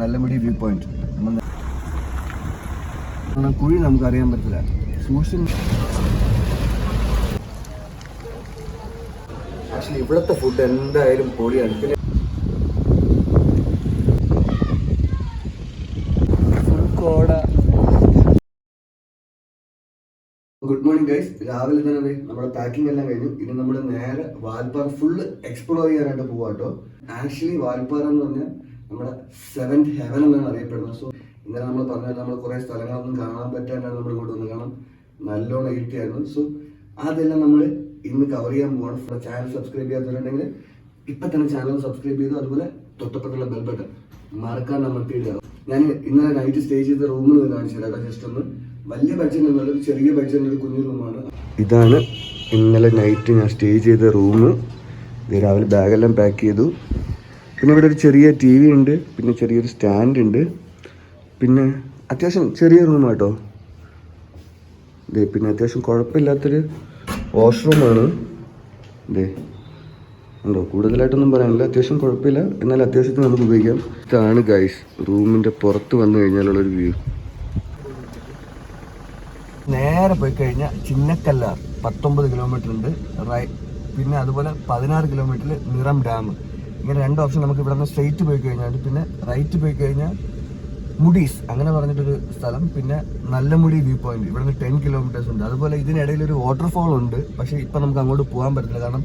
Nallamudi view point കുഴി നമുക്ക് അറിയാൻ പറ്റില്ല. സൂക്ഷിച്ച് ആക്ച്വലി ഇവിടുത്തെ ഫുഡ് എന്തായാലും പിന്നെ ഗുഡ് മോർണിംഗ് ഗൈസ് രാവിലെ തന്നെ നമ്മുടെ പാക്കിംഗ് എല്ലാം കഴിഞ്ഞു. ഇനി നമ്മൾ നേരെ വാൽപ്പാറ ഫുള്ള് എക്സ്പ്ലോർ ചെയ്യാനായിട്ട് പോവാട്ടോ. ആക്ച്വലി വാൽപ്പാറ എന്ന് പറഞ്ഞാൽ നമ്മുടെ സെവൻത് ഹെവൻ എന്നാണ് അറിയപ്പെടുന്നത്. സോ ഇന്നലെ നമ്മൾ പറഞ്ഞാൽ നമ്മൾ കുറേ സ്ഥലങ്ങളൊന്നും കാണാൻ പറ്റാണ്ടാണ് നമ്മൾ ഇങ്ങോട്ട് വന്നത്. കാരണം നല്ലോണം ഇരുട്ടിയായിരുന്നു സോ അതെല്ലാം നമ്മൾ ഇന്ന് കവർ ചെയ്യാൻ പോവാണ്. ചാനൽ സബ്സ്ക്രൈബ് ചെയ്യാത്തവരുണ്ടെങ്കിൽ ഇപ്പൊ തന്നെ ചാനൽ സബ്സ്ക്രൈബ് ചെയ്തു അതുപോലെ തൊട്ടപ്പുറത്തുള്ള ബെൽ ബട്ടൺ മറക്കാൻ അമർത്തിയിടുക ഞാൻ ഇന്നലെ നൈറ്റ് സ്റ്റേ ചെയ്ത റൂമിൽ നിന്ന് കാണിച്ചു തരാം ജസ്റ്റ് ഒന്ന്. വലിയ ബഡ്ജറ്റ് എന്നുള്ളത് ചെറിയ ബഡ്ജറ്റിന്റെ ഒരു കുഞ്ഞു റൂമാണ് ഇതാണ് ഇന്നലെ നൈറ്റ് ഞാൻ സ്റ്റേ ചെയ്ത റൂം രാവിലെ ബാഗെല്ലാം പാക്ക് ചെയ്തു. പിന്നെ ഇവിടെ ഒരു ചെറിയ ടി വി ഉണ്ട് പിന്നെ ചെറിയൊരു സ്റ്റാൻഡ് ഉണ്ട്. പിന്നെ അത്യാവശ്യം ചെറിയ റൂം കേട്ടോ ഇതേ പിന്നെ അത്യാവശ്യം കുഴപ്പമില്ലാത്തൊരു വാഷ്റൂമാണ് ഇതേ ഉണ്ടോ? കൂടുതലായിട്ടൊന്നും പറയാനില്ല. അത്യാവശ്യം കുഴപ്പമില്ല. എന്നാൽ അത്യാവശ്യത്തിന് നമുക്ക് ഉപയോഗിക്കാം. ഇതാണ് ഗൈസ് റൂമിന്റെ പുറത്ത് വന്നു കഴിഞ്ഞാലുള്ളൊരു വ്യൂ നേരെ പോയി കഴിഞ്ഞാൽ ചിന്നക്കല്ലാർ പത്തൊമ്പത് കിലോമീറ്റർ ഉണ്ട്. പിന്നെ അതുപോലെ പതിനാറ് കിലോമീറ്ററിൽ നിറം ഡാം ഇങ്ങനെ രണ്ട് ഓപ്ഷൻ നമുക്ക് ഇവിടെ നിന്ന് സ്ട്രെയിറ്റ് പോയി കഴിഞ്ഞാൽ പിന്നെ റൈറ്റ് പോയി കഴിഞ്ഞാൽ മുഡീസ് അങ്ങനെ പറഞ്ഞിട്ടൊരു സ്ഥലം പിന്നെ നല്ലമുടി വ്യൂ പോയിന്റ് ഇവിടെ നിന്ന് ടെൻ കിലോമീറ്റേഴ്സ് ഉണ്ട്. അതുപോലെ ഇതിനിടയിൽ ഒരു വാട്ടർഫോൾ ഉണ്ട്. പക്ഷേ ഇപ്പം നമുക്ക് അങ്ങോട്ട് പോകാൻ പറ്റില്ല കാരണം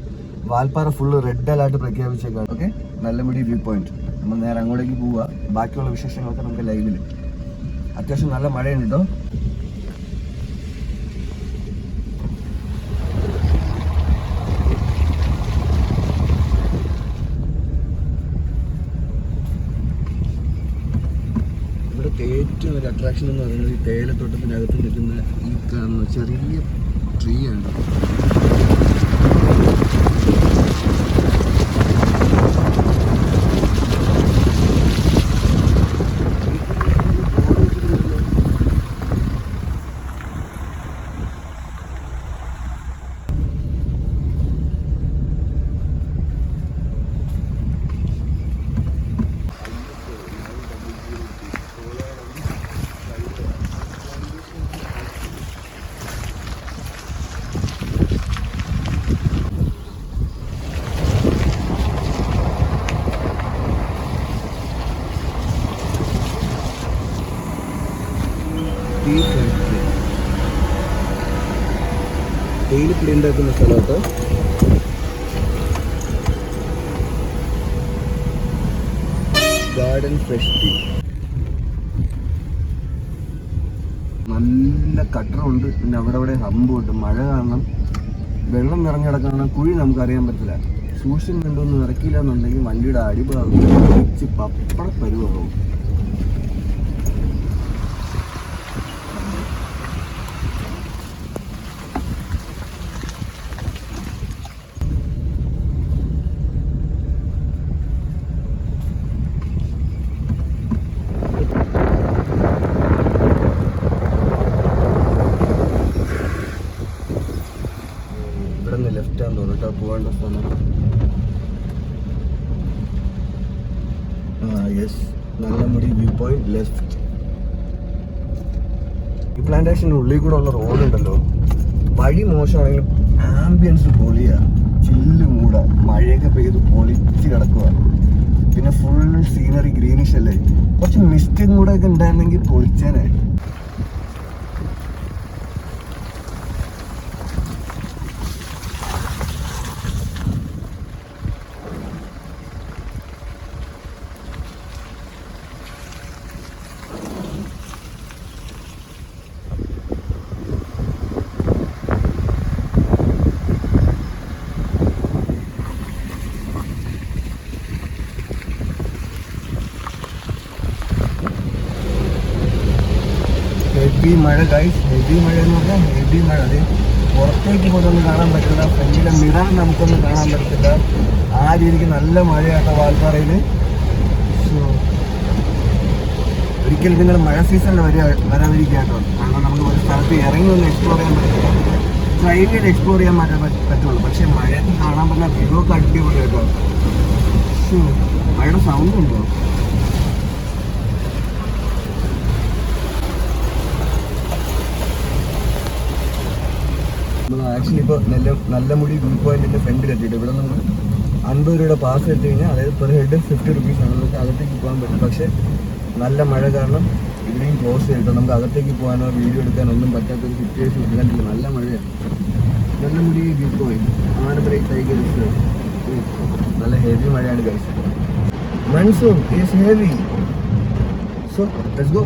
വാൽപ്പാറ ഫുള്ള് റെഡ് അലർട്ട് പ്രഖ്യാപിച്ചേക്കാണ്. ഓക്കെ നല്ലമുടി വ്യൂ പോയിന്റ് നമ്മൾ നേരെ അങ്ങോട്ടേക്ക് പോവുക. ബാക്കിയുള്ള വിശേഷങ്ങളൊക്കെ നമുക്ക് ലൈവിൽ അത്യാവശ്യം നല്ല മഴയുണ്ട് കേട്ടോ ഇവിടുത്തെ ഏറ്റവും ഒരു അട്രാക്ഷൻ എന്ന് പറയുന്നത് ഈ തേയിലത്തോട്ടത്തിനകത്ത് നിൽക്കുന്ന ഈ കാണുന്ന ചെറിയ ട്രീ ആണ് ടീ ഫാക്ടറി ഉണ്ടാക്കുന്ന സ്ഥലത്ത്. ഗാർഡൻ ഫ്രഷ് നല്ല കട്ടറുണ്ട്. പിന്നെ അവിടെ അവിടെ ഹമ്പുണ്ട്. മഴ കാരണം വെള്ളം നിറഞ്ഞിടക്കാണ് കുഴി നമുക്ക് അറിയാൻ പറ്റില്ല. സൂക്ഷിച്ചും എന്ന് ഇറക്കിയില്ല എന്നുണ്ടെങ്കിൽ വണ്ടിയുടെ അടിഭാഗം പപ്പട പരുവാകും ഇവിടെ നിന്ന് ലെഫ്റ്റ് ആണെന്ന് തോന്നുന്നു കേട്ടോ പോകേണ്ട സ്ഥലം ആ yes Nallamudi view point left ഈ പ്ലാന്റേഷന്റെ ഉള്ളിൽ കൂടെ ഉള്ള റോഡ് ഉണ്ടല്ലോ. വഴി മോശമാണെങ്കിലും ആംബിയൻസ് പൊളിയാ. ചില്ല് മൂട. മഴയൊക്കെ പെയ്ത് പൊളിച്ച് കിടക്കുക പിന്നെ ഫുൾ സീനറി ഗ്രീനിഷ് അല്ലേ? കുറച്ച് മിസ്റ്റും കൂടെ ഒക്കെ ഉണ്ടായിരുന്നെങ്കിൽ പൊളിച്ചേനെ. ഹെവി മഴ ഗൈസ് ഹെവി മഴ എന്ന് പറഞ്ഞാൽ ഹെവി മഴ. അത് പുറത്തേക്ക് പോലൊന്നും കാണാൻ പറ്റില്ല. ഫ്രണ്ടിലെ മിറർ നമുക്കൊന്നും കാണാൻ പറ്റത്തില്ല. ആ രീതിക്ക് നല്ല മഴയാണ് വാൽപ്പാറയിൽ സോ ഒരിക്കലും നിങ്ങൾ മഴ സീസണിൽ വരിക വരാതിരിക്കുക കേട്ടോ കാരണം നമുക്ക് ഒരു സ്ഥലത്ത് ഇറങ്ങി ഒന്ന് എക്സ്പ്ലോർ ചെയ്യാൻ പറ്റില്ല. ട്രെയിനിൽ എക്സ്പ്ലോർ ചെയ്യാൻ പറ്റാൻ പറ്റ- പറ്റുള്ളൂ. പക്ഷേ മഴ കാണാൻ പറ്റുന്ന വ്യൂ ഒക്കെ അടിപൊളി കേട്ടോ മഴയുടെ സൗണ്ട് ഉണ്ടോ? ആക്ച്വലി ഇപ്പോൾ നല്ല നല്ല മുടി വ്യൂ പോയിന്റിന്റെ ഫ്രണ്ടിൽ എത്തിയിട്ട് ഇവിടെ നമ്മൾ അൻപത് രൂപയുടെ പാസ് എടുത്തു കഴിഞ്ഞാൽ അതായത് പെർ ഹെഡ് ഫിഫ്റ്റി റുപ്പീസ് ആണ്. നമുക്ക് അകത്തേക്ക് പോകാൻ പറ്റും. പക്ഷേ നല്ല മഴ കാരണം ഇവിടെയും ക്ലോസ് ചെയ്തിട്ട് നമുക്ക് അകത്തേക്ക് പോകാനോ വീഡിയോ എടുക്കാനോ ഒന്നും പറ്റാത്തൊരു സിറ്റുവേഷൻ ഇല്ലാണ്ടില്ല നല്ല മഴയാണ് നല്ല മുടി വ്യൂ പോയിന്റ് ആനപ്പുറ ടൈഗർ നല്ല ഹെവി മഴയാണ് കഴിച്ചത് monsoon is heavy so let's go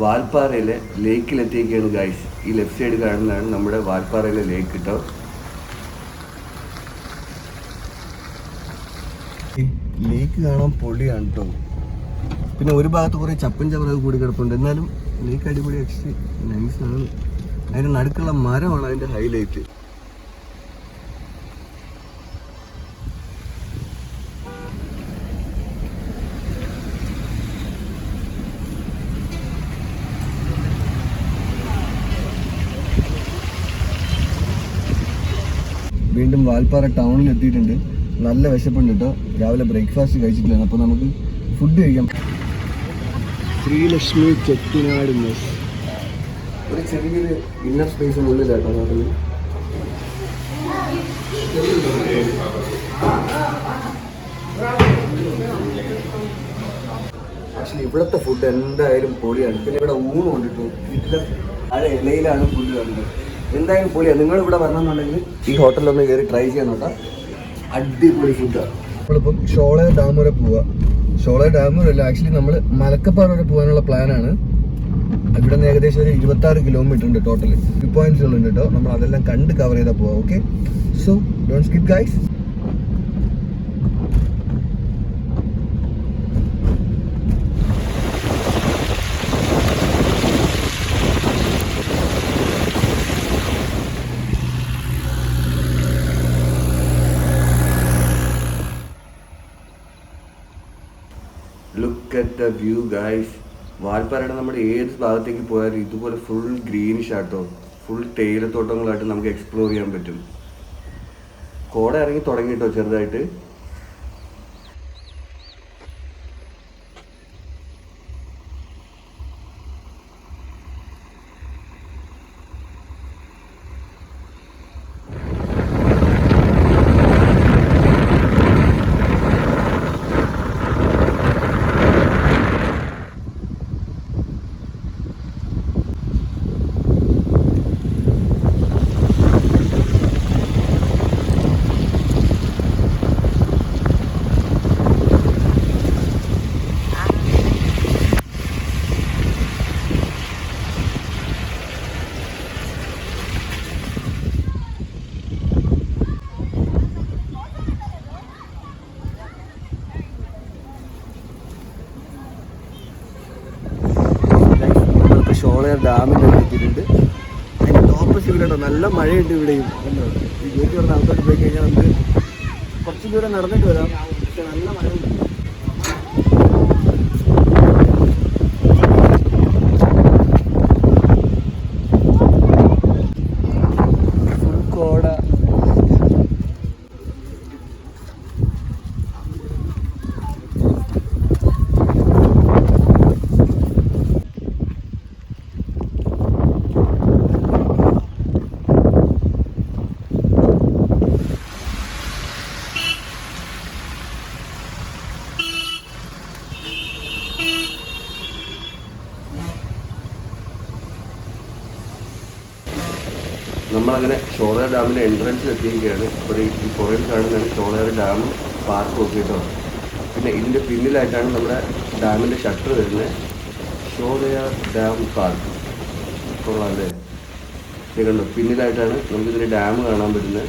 വാൽപ്പാറയിലെ ലേക്കിലെത്തിയൊക്കെയാണ് ഗൈസ് ഈ ലെഫ്റ്റ് സൈഡ് കാണുന്നതാണ് നമ്മുടെ വാൽപ്പാറയിലെ ലേക്ക് കേട്ടോ ലേക്ക് കാണാൻ പൊളിയാണ് കേട്ടോ പിന്നെ ഒരു ഭാഗത്ത് കുറേ ചപ്പൻ ചവറൊക്കെ കൂടി കിടപ്പുണ്ട്. എന്നാലും ലേക്ക് അടിപൊളി ആക്ച്വലി നൈസാണ് അതിന്റെ നടുക്കുള്ള മരമാണ് അതിന്റെ ഹൈലൈറ്റ് വീണ്ടും വാൽപ്പാറ ടൗണിൽ എത്തിയിട്ടുണ്ട്. നല്ല വിശപ്പുണ്ട് കേട്ടോ രാവിലെ ബ്രേക്ക്ഫാസ്റ്റ് കഴിച്ചിട്ടില്ല. അപ്പോൾ നമുക്ക് ഫുഡ് കഴിക്കാം. ശ്രീലക്ഷ്മി ചെട്ടിനാട് മെസ് ഒരു ചെറിയൊരു ഇന്നർ സ്പേസിന് ഉള്ളിലാട്ടോ നാട്ടിൽ ആക്ച്വലി ഇവിടുത്തെ ഫുഡ് എന്തായാലും പൊളിയാണ്. പിന്നെ ഇവിടെ ഊണ് കൊണ്ടിട്ടു വീട്ടിലെ ആ ഇലയിലാണ് ഫുഡ് കണ്ടത് എന്തായാലും പൊളിയാണ് നിങ്ങൾ ഇവിടെ വരണമെന്നുണ്ടെങ്കിൽ ഈ ഹോട്ടലിലൊന്ന് കയറി ട്രൈ ചെയ്യാൻ കേട്ടോ അടിപൊളി ഫുഡാണ് നമ്മളിപ്പം ഷോള ഡാം വരെ പോവാ. ഷോള ഡാം വരെ ആക്ച്വലി നമ്മൾ മലക്കപ്പാറ വരെ പോകാനുള്ള പ്ലാനാണ് ഇവിടെ നിന്ന് ഏകദേശം ഒരു ഇരുപത്തി ആറ് കിലോമീറ്റർ ഉണ്ട് ടോട്ടൽ വ്യൂ പോയിന്റ്സുകൾ ഉണ്ട് കേട്ടോ നമ്മൾ അതെല്ലാം കണ്ട് കവർ ചെയ്താൽ പോവാം okay so don't skip guys look at the view guys വാൽപ്പാറയുടെ നമ്മൾ ഏത് ഭാഗത്തേക്ക് പോയാലും ഇതുപോലെ ഫുൾ ഗ്രീനിഷ് ആട്ടോ ഫുൾ തേയിലത്തോട്ടങ്ങളായിട്ട് നമുക്ക് എക്സ്പ്ലോർ ചെയ്യാൻ പറ്റും. കോട ഇറങ്ങി തുടങ്ങിയിട്ടോ ചെറുതായിട്ട്. ഷോളയർ ഡാമിന്റെ എത്തിയിട്ടുണ്ട് അതിന്റെ ടോപ്പ് കേട്ടോ നല്ല മഴയുണ്ട് ഇവിടെയും. ഈ ഗേറ്റ് പറഞ്ഞ ആൾക്കാർ പോയി കഴിഞ്ഞാൽ നമുക്ക് കുറച്ച് ദൂരം നടന്നിട്ട് വരാം. പക്ഷെ നല്ല മഴയുണ്ട്. നമ്മളങ്ങനെ ഷോളയാർ ഡാമിന്റെ എൻട്രൻസിൽ എത്തിയിരിക്കുകയാണ്. അപ്പോൾ ഈ പുറകിൽ കാണുന്നതാണ് ഷോളയാർ ഡാം പാർക്ക് ഒക്കെ കേട്ടോ പിന്നെ ഇതിന്റെ പിന്നിലായിട്ടാണ് നമ്മുടെ ഡാമിന്റെ ഷട്ടർ വരുന്നത്. ഷോളയാർ ഡാം പാർക്ക് കൊള്ളാം അല്ലേ? കണ്ടോ? പിന്നിലായിട്ടാണ് നമുക്കിതിന്റെ ഡാം കാണാൻ പറ്റുന്നത്.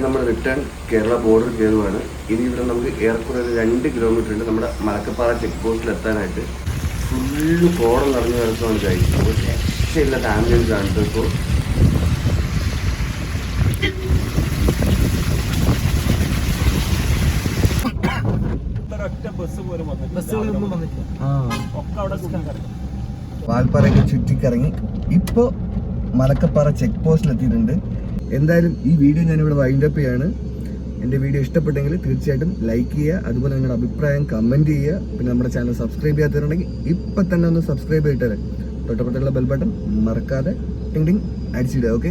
അങ്ങനെ നമ്മൾ റിട്ടേൺ കേരള ബോർഡർ കയറുവാണ്. ഇനി ഇവിടെ നമുക്ക് ഏറെക്കുറെ രണ്ട് കിലോമീറ്റർ ഉണ്ട് നമ്മുടെ മലക്കപ്പാറ ചെക്ക് പോസ്റ്റിൽ എത്താനായിട്ട്. ഫുള്ള് കോടം നിറഞ്ഞു കിടക്കുകയാണ് കഴിക്കും അപ്പോൾ രക്ഷയില്ലാത്ത ആംബുലൻസ് ആണ് ഇപ്പോൾ. വാൽപ്പാറയൊക്കെ ചുറ്റിക്കറങ്ങി. ഇപ്പോ മലക്കപ്പാറ ചെക്ക് പോസ്റ്റിൽ എത്തിയിട്ടുണ്ട്. എന്തായാലും ഈ വീഡിയോ ഞാനിവിടെ വൈൻഡ് അപ്പ് ചെയ്യാണ്. എന്റെ വീഡിയോ ഇഷ്ടപ്പെട്ടെങ്കിൽ തീർച്ചയായിട്ടും ലൈക്ക് ചെയ്യുക അതുപോലെ നിങ്ങളുടെ അഭിപ്രായം കമന്റ് ചെയ്യുക. പിന്നെ നമ്മുടെ ചാനൽ സബ്സ്ക്രൈബ് ചെയ്യാത്തവരുണ്ടെങ്കിൽ ഇപ്പം തന്നെ ഒന്ന് സബ്സ്ക്രൈബ് ചെയ്തിട്ടേ തൊട്ടപ്പെട്ടുള്ള ബെൽ ബട്ടൺ മറക്കാതെ ടിങ് ടിങ് അടിച്ചിടുക ഓക്കെ